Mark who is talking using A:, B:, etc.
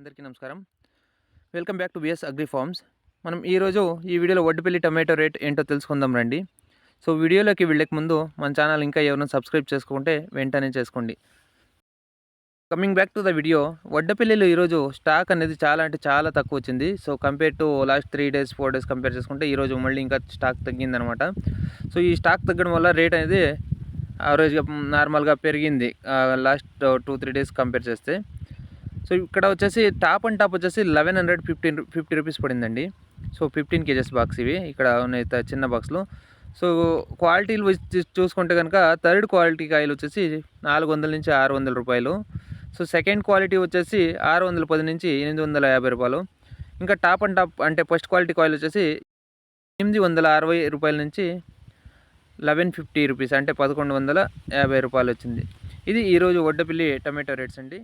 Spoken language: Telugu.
A: అందరికీ నమస్కారం. Welcome back to BS agri farms మనం ఈరోజు ఈ వీడియోలో వడ్డుపల్లి టమాటో రేట్ ఏంటో తెలుసుకుందాం రండి. సో వీడియోలోకి వెళ్ళక ముందు మన ఛానల్ ఇంకా ఎవరైనా సబ్స్క్రైబ్ చేసుకుంటే వెంటనే చేసుకోండి. Coming back to the video వడ్డపల్లిలో ఈరోజు స్టాక్ అనేది చాలా అంటే చాలా తక్కువ వచ్చింది. So compare to last three days four days compare చేసుకుంటే ఈరోజు మళ్ళీ ఇంకా స్టాక్ తగ్గిందనమాట సో ఈ స్టాక్ తగ్గడం వల్ల రేట్ అనేది యావరేజ్గా నార్మల్గా పెరిగింది. Last two three days compare చేస్తే. సో ఇక్కడ వచ్చేసి టాప్ అండ్ టాప్ వచ్చేసి eleven hundred fifteen fifty rupees పడిందండి. సో ఫిఫ్టీన్ కేజెస్ బాక్స్ ఇవి. ఇక్కడ ఉన్నాయి చిన్న బాక్స్లో. సో క్వాలిటీలు చూసుకుంటే కనుక థర్డ్ క్వాలిటీ కాయలు వచ్చేసి నాలుగు వందల నుంచి ఆరు వందల రూపాయలు. సో సెకండ్ క్వాలిటీ వచ్చేసి ఆరు వందల పది నుంచి ఎనిమిది వందల యాభై రూపాయలు. ఇంకా టాప్ అండ్ టాప్ అంటే ఫస్ట్ క్వాలిటీ కాయలు వచ్చేసి ఎనిమిది వందల అరవై రూపాయల నుంచి లెవెన్ ఫిఫ్టీ రూపీస్ అంటే పదకొండు వందల యాభై రూపాయలు వచ్చింది. ఇది ఈరోజు వడ్డపిల్లి టమాటో రేట్స్ అండి.